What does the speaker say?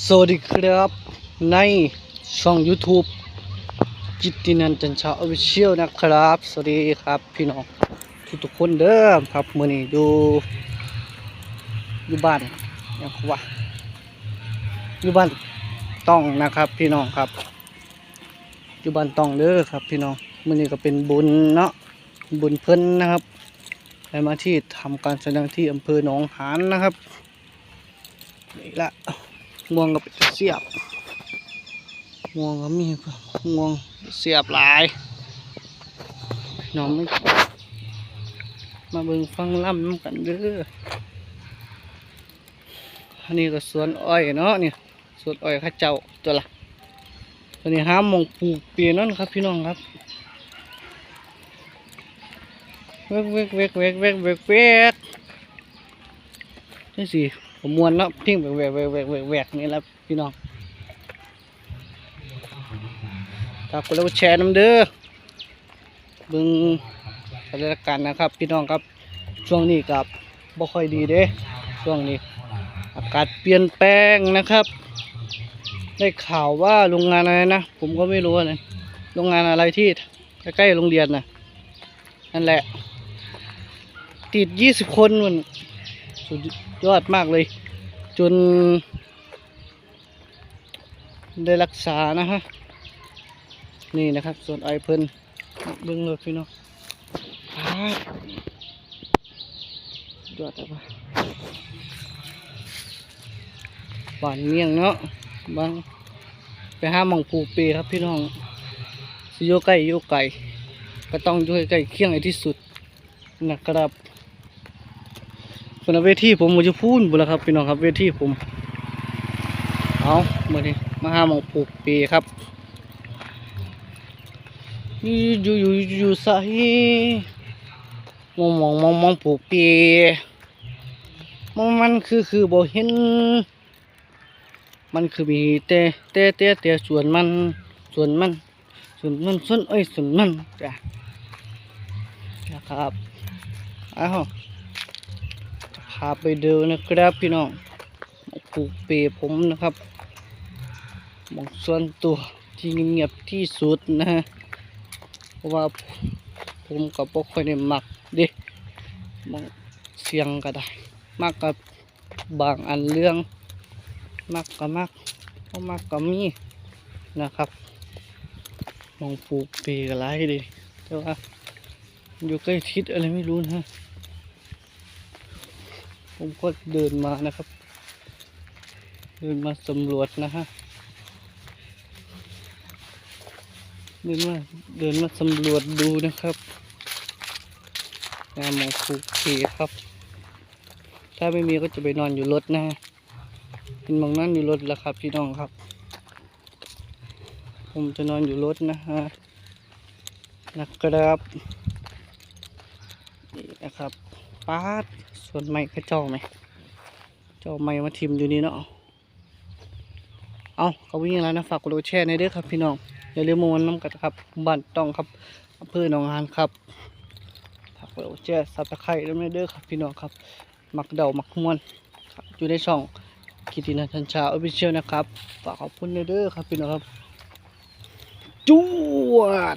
สวัสดีครับในช่อง YouTube จิตตินันจันชาออฟฟิเชียลนะครับ สวัสดีครับพี่น้องทุกทุกคนเด้อครับมื้อนี้อยู่อยู่บ้านยังว่าอยู่บ้านต้องนะครับ พี่น้องครับอยู่บ้านต้องเด้อครับ พี่น้องมื้อนี้ก็เป็นบุญเนาะบุญเพิ่นนะครับได้มาที่ทำการแสดงที่อำเภอหนองหานนะครับนี่ละ ม่วงกับเสียบม่วงก็มีม่วงเสียบหลายน้องไม่มาเบิ่งฟังล่ำน้ำกันเด้ออันนี้ก็สวนอ้อยเนาะเนี่ยสวนอ้อยข้าเจ้าตัวละตัวนี้ห้ามมองปลูกเปลี่ยนนั่นครับ พี่น้องครับเวกเวกเวกเวกเวกเวกเวกนี่สิ ผมมวนเนาะเพิงแวกแวกแวกแวกแวกนี่แหละพี่น้องฝากกดไลค์กดแชร์น้ำเด้อบิ่งสถานการณ์นะครับ พี่น้องครับช่วงนี้กับบ่ค่อยดีเด้ช่วงนี้ อากาศเปลี่ยนแปลงนะครับ ได้ข่าวว่าโรงงานอะไรนะ ผมก็ไม่รู้นะโรงงานอะไรที่ใกล้ๆโรงเรียนนะนั่นแหละ ติดยี่สิบคนมัน สุดยอดมากเลย จน ได้รักษานะฮะ นี่นะครับ ส่วนไอเพิ่นเบิ้งเลยพี่น้องยอดแต่ว่าบ้านเมียงเนาะบางไปห้าหมองผูกปีครับพี่น้องโยใกล้โยไก่ก็ต้องอยู่ใกล้ๆเคียงไอ้ที่สุดนะครับ เป็นเวทีผมมันจะพูดบุละครับพี่น้องครับเวทีผม เอามื่อนี้มาหาหมองปลูกปีครับอยู่อยู่อยู่อยู่ใส่มองมองมองมองปลูกปีมันมันคือคือบ่เห็น มันคือมีแต่แต่แต่แต่ส่วนมันส่วนมันส่วนมันส่วนเอ้ยส่วนมันจ้ะนะครับอ้าวาไปเดูนนะครับพี่น้องหม้องปลูกปีผมนะครับมองส่วนตัวที่เงียบที่สุดนะฮะเพราะว่าผมกับพวกค่อยได้มักเดิมองเสียงก็ได้มักกับบางอันเรื่องมักก็มักบ่มักก็มีนะครับมองปลูกปีกอะไรดิแต่ว่าอยู่ใกล้ทิศอะไรไม่รู้นะ ผมก็เดินมานะครับ เดินมาสำรวจนะฮะเดินมาเดินมาสำรวจดูนะครับงานหมองปลูกปีครับ ถ้าไม่มีก็จะไปนอนอยู่รถนะฮะเป็นมองนั่งอยู่รถแล้วครับพี่น้องครับ ผมจะนอนอยู่รถนะฮะนะครับนี่นะครับ ป้าดส่วนไม้ก็เจ้าไหมเจ้าไม้มาทิมอยู่นี่เนาะเอาเขาวิ่งแล้วนะฝากกดไลค์กดแชร์ในเด้อครับพี่น้องอย่าลืมมวนน้ำกันครับบ้านต้องครับอำเภอหนองหานครับฝากกดไลค์กดแชร์ซับสไครต์ด้วยเด้อครับพี่น้องครับมักเดามักมวนครับอยู่ในช่องกิตินันทันชาออฟฟิเชียลนะครับฝากขอบคุณเด้อครับพี่น้องครับจวด